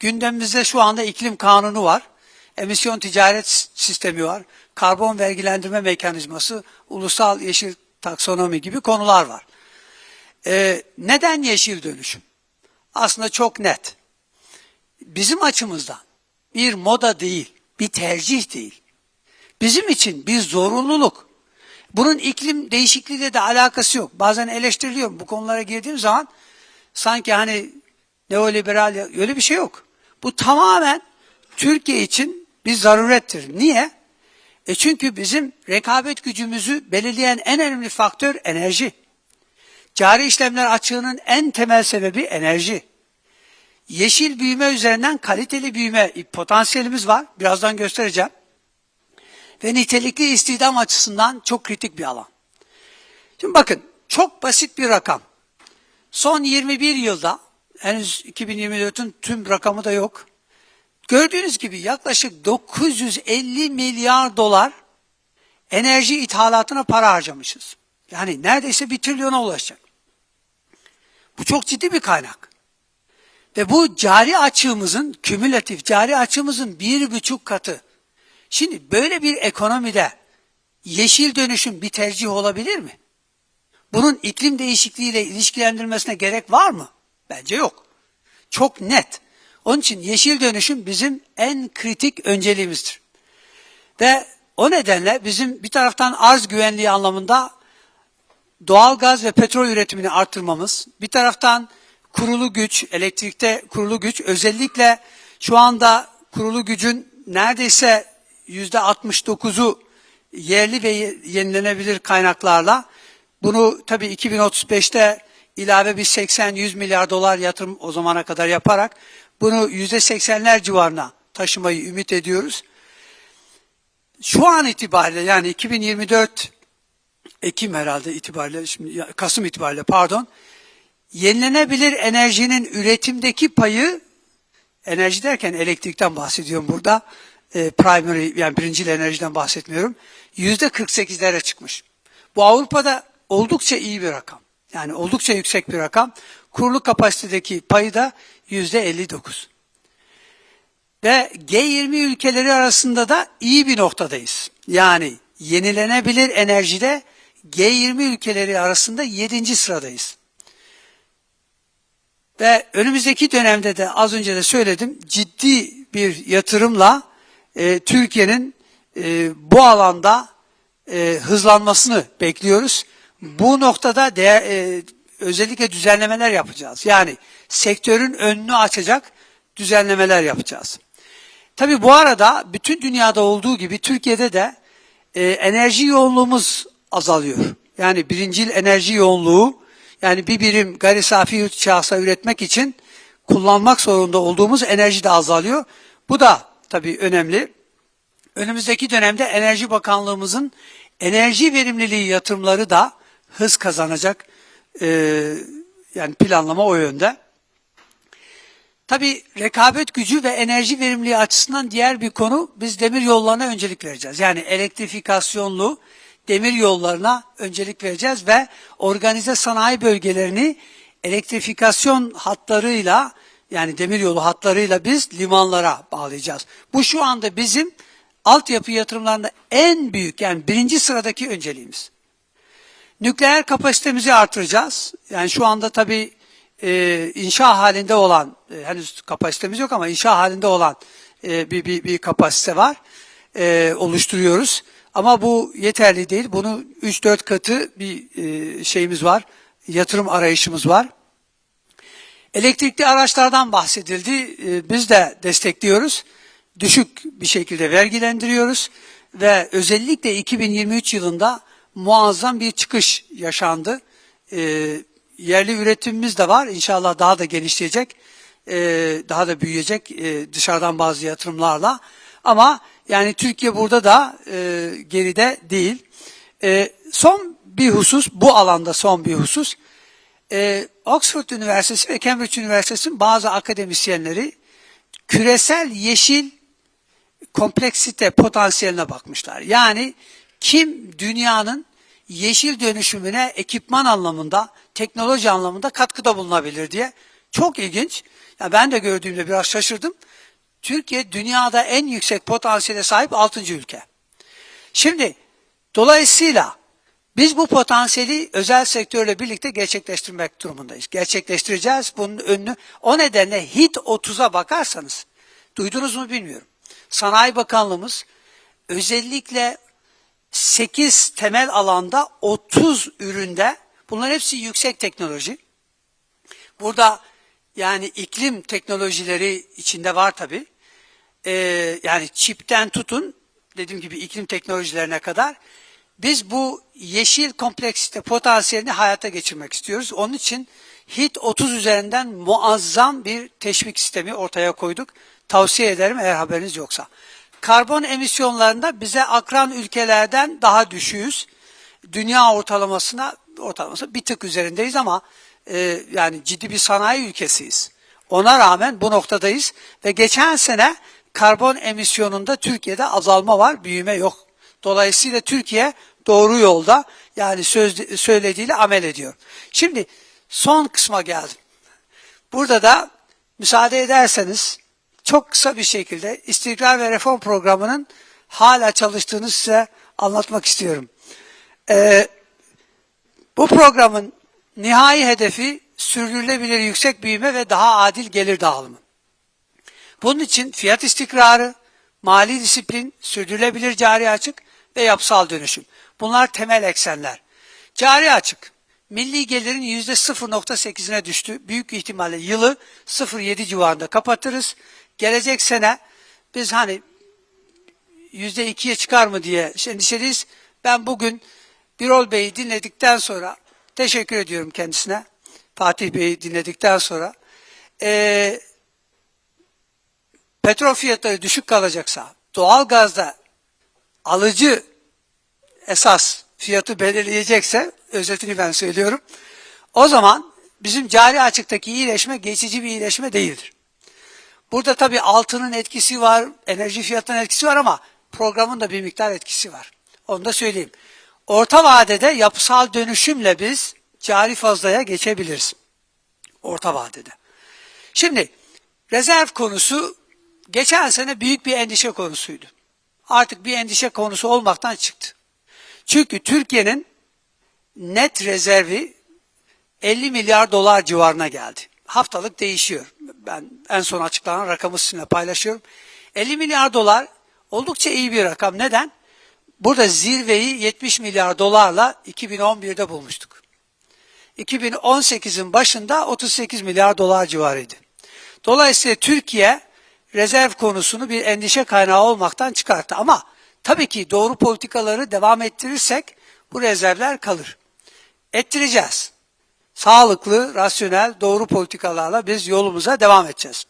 gündemimizde şu anda iklim kanunu var. Emisyon ticaret sistemi var. Karbon vergilendirme mekanizması, ulusal yeşil taksonomi gibi konular var. Ee, neden yeşil dönüşüm? Aslında çok net. Bizim açımızdan bir moda değil, bir tercih değil. Bizim için bir zorunluluk. Bunun iklim değişikliğiyle de alakası yok. Bazen eleştiriliyorum bu konulara girdiğim zaman sanki hani neoliberal öyle bir şey yok. Bu tamamen Türkiye için bir zarurettir. Niye? E çünkü bizim rekabet gücümüzü belirleyen en önemli faktör enerji. Cari işlemler açığının en temel sebebi enerji. Yeşil büyüme üzerinden kaliteli büyüme potansiyelimiz var. Birazdan göstereceğim. Ve nitelikli istihdam açısından çok kritik bir alan. Şimdi bakın çok basit bir rakam. Son 21 yılda henüz 2024'ün tüm rakamı da yok. Gördüğünüz gibi yaklaşık 950 milyar dolar enerji ithalatına para harcamışız. Yani neredeyse bir trilyona ulaşacak. Bu çok ciddi bir kaynak. Ve bu cari açığımızın, kümülatif cari açığımızın bir buçuk katı. Şimdi böyle bir ekonomide yeşil dönüşüm bir tercih olabilir mi? Bunun iklim değişikliğiyle ilişkilendirmesine gerek var mı? Bence yok. Çok net. Onun için yeşil dönüşüm bizim en kritik önceliğimizdir. Ve o nedenle bizim bir taraftan arz güvenliği anlamında doğal gaz ve petrol üretimini arttırmamız, bir taraftan kurulu güç, elektrikte kurulu güç, özellikle şu anda kurulu gücün neredeyse yüzde 69'u yerli ve ye- yenilenebilir kaynaklarla, bunu tabii 2035'te ilave bir 80-100 milyar dolar yatırım o zamana kadar yaparak bunu yüzde 80'ler civarına taşımayı ümit ediyoruz. Şu an itibariyle yani 2024 Ekim herhalde itibariyle, şimdi Kasım itibariyle pardon, yenilenebilir enerjinin üretimdeki payı, enerji derken elektrikten bahsediyorum burada, e, primary yani birincil enerjiden bahsetmiyorum, yüzde 48'lere çıkmış. Bu Avrupa'da oldukça iyi bir rakam. Yani oldukça yüksek bir rakam. Kurulu kapasitedeki payı da yüzde 59. Ve G20 ülkeleri arasında da iyi bir noktadayız. Yani yenilenebilir enerjide G20 ülkeleri arasında 7. sıradayız. Ve önümüzdeki dönemde de az önce de söyledim ciddi bir yatırımla e, Türkiye'nin e, bu alanda e, hızlanmasını bekliyoruz. Bu noktada değer, e, özellikle düzenlemeler yapacağız. Yani sektörün önünü açacak düzenlemeler yapacağız. Tabii bu arada bütün dünyada olduğu gibi Türkiye'de de e, enerji yoğunluğumuz azalıyor. Yani birincil enerji yoğunluğu yani bir birim gayri safi yurt hasıla üretmek için kullanmak zorunda olduğumuz enerji de azalıyor. Bu da tabii önemli. Önümüzdeki dönemde Enerji Bakanlığımızın enerji verimliliği yatırımları da hız kazanacak. E, yani planlama o yönde. Tabii rekabet gücü ve enerji verimliliği açısından diğer bir konu biz demir yollarına öncelik vereceğiz. Yani elektrifikasyonlu demir yollarına öncelik vereceğiz ve organize sanayi bölgelerini elektrifikasyon hatlarıyla yani demir yolu hatlarıyla biz limanlara bağlayacağız. Bu şu anda bizim altyapı yatırımlarında en büyük yani birinci sıradaki önceliğimiz. Nükleer kapasitemizi artıracağız. Yani şu anda tabii e, inşa halinde olan, e, henüz kapasitemiz yok ama inşa halinde olan e, bir, bir, bir kapasite var. E, oluşturuyoruz. Ama bu yeterli değil. Bunu 3-4 katı bir e, şeyimiz var. Yatırım arayışımız var. Elektrikli araçlardan bahsedildi. E, biz de destekliyoruz. Düşük bir şekilde vergilendiriyoruz ve özellikle 2023 yılında muazzam bir çıkış yaşandı. E, yerli üretimimiz de var. İnşallah daha da genişleyecek. E, daha da büyüyecek e, dışarıdan bazı yatırımlarla. Ama yani Türkiye burada da e, geride değil. E, son bir husus, bu alanda son bir husus. E, Oxford Üniversitesi ve Cambridge Üniversitesi'nin bazı akademisyenleri küresel yeşil kompleksite potansiyeline bakmışlar. Yani kim dünyanın yeşil dönüşümüne ekipman anlamında, teknoloji anlamında katkıda bulunabilir diye çok ilginç. Ya ben de gördüğümde biraz şaşırdım. Türkiye dünyada en yüksek potansiyele sahip 6. ülke. Şimdi dolayısıyla biz bu potansiyeli özel sektörle birlikte gerçekleştirmek durumundayız. Gerçekleştireceğiz bunun önünü. O nedenle HIT 30'a bakarsanız, duydunuz mu bilmiyorum. Sanayi Bakanlığımız özellikle 8 temel alanda 30 üründe, bunların hepsi yüksek teknoloji. Burada yani iklim teknolojileri içinde var tabi. Ee, yani çipten tutun dediğim gibi iklim teknolojilerine kadar biz bu yeşil kompleksite potansiyelini hayata geçirmek istiyoruz. Onun için HIT 30 üzerinden muazzam bir teşvik sistemi ortaya koyduk. Tavsiye ederim eğer haberiniz yoksa. Karbon emisyonlarında bize akran ülkelerden daha düşüğüz. Dünya ortalamasına ortalaması bir tık üzerindeyiz ama e, yani ciddi bir sanayi ülkesiyiz. Ona rağmen bu noktadayız ve geçen sene karbon emisyonunda Türkiye'de azalma var, büyüme yok. Dolayısıyla Türkiye doğru yolda yani söz, söylediğiyle amel ediyor. Şimdi son kısma geldim. Burada da müsaade ederseniz çok kısa bir şekilde istikrar ve reform programının hala çalıştığını size anlatmak istiyorum. Ee, bu programın nihai hedefi sürdürülebilir yüksek büyüme ve daha adil gelir dağılımı. Bunun için fiyat istikrarı, mali disiplin, sürdürülebilir cari açık ve yapısal dönüşüm. Bunlar temel eksenler. Cari açık, milli gelirin %0.8'ine düştü. Büyük ihtimalle yılı 0.7 civarında kapatırız. Gelecek sene biz hani %2'ye çıkar mı diye endişeliyiz. Ben bugün Birol Bey'i dinledikten sonra teşekkür ediyorum kendisine. Fatih Bey'i dinledikten sonra e, petrol fiyatları düşük kalacaksa doğal gazda alıcı esas fiyatı belirleyecekse özetini ben söylüyorum. O zaman bizim cari açıktaki iyileşme geçici bir iyileşme değildir. Burada tabii altının etkisi var, enerji fiyatının etkisi var ama programın da bir miktar etkisi var. Onu da söyleyeyim. Orta vadede yapısal dönüşümle biz cari fazlaya geçebiliriz. Orta vadede. Şimdi rezerv konusu geçen sene büyük bir endişe konusuydu. Artık bir endişe konusu olmaktan çıktı. Çünkü Türkiye'nin net rezervi 50 milyar dolar civarına geldi. Haftalık değişiyor. Ben en son açıklanan rakamı sizinle paylaşıyorum. 50 milyar dolar oldukça iyi bir rakam. Neden? Burada zirveyi 70 milyar dolarla 2011'de bulmuştuk. 2018'in başında 38 milyar dolar civarıydı. Dolayısıyla Türkiye rezerv konusunu bir endişe kaynağı olmaktan çıkarttı. Ama tabii ki doğru politikaları devam ettirirsek bu rezervler kalır. Ettireceğiz. Sağlıklı, rasyonel, doğru politikalarla biz yolumuza devam edeceğiz.